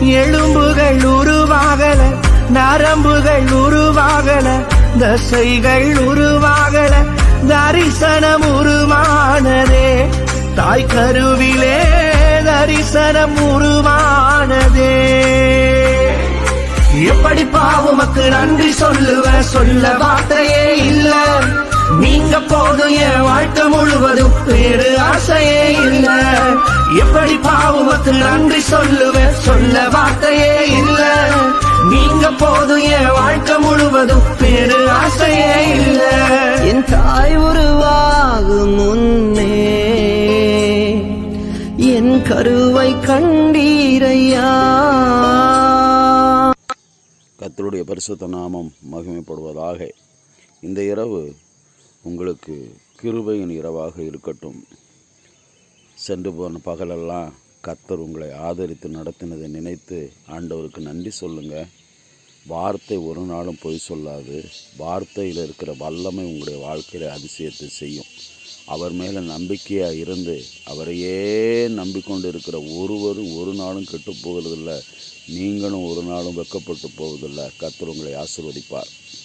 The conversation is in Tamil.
எலும்புகள் உருவாகல நரம்புகள் உருவாகல தசைகள் உருவாகல தரிசனம் உருவானதே. தாய் கருவிலே தரிசனம் உருவானதே. எப்படி பாவமக்கு நன்றி சொல்லுவ? சொல்ல வார்த்தையே இல்ல. நீங்க போதும் என் வாழ்க்கை முழுவதும் வேறு ஆசையே இல்ல. எப்படி பாவமக்கு நன்றி சொல்லுவ? சொல்ல போது என் வாழ்க்கை முழுவதும் வேறு ஆசையே இல்ல. என் தாய் உருவாகும் முன்னே என் கருவை கண்டீரையா? கத்தருடைய பரிசுத்த நாமம் மகிமைப்படுவதாக இந்த இரவு உங்களுக்கு கிருபையின் இரவாக இருக்கட்டும். சென்று போன பகலெல்லாம் கத்தர் உங்களை ஆதரித்து நடத்தினதை நினைத்து ஆண்டவருக்கு நன்றி சொல்லுங்கள் வார்த்தை ஒரு நாளும் பொய் சொல்லாது. வார்த்தையில் இருக்கிற வல்லமை உங்களுடைய வாழ்க்கையில் அதிசயத்தை செய்யும். அவர் மேலே நம்பிக்கையாக இருந்து அவரையே நம்பிக்கொண்டு இருக்கிற ஒருவரும் ஒரு நாளும் கெட்டு போகிறதில்ல. நீங்களும் ஒரு நாளும் வெக்கப்பட்டு போவதில்லை. கத்தர் உங்களை ஆசிர்வதிப்பார்.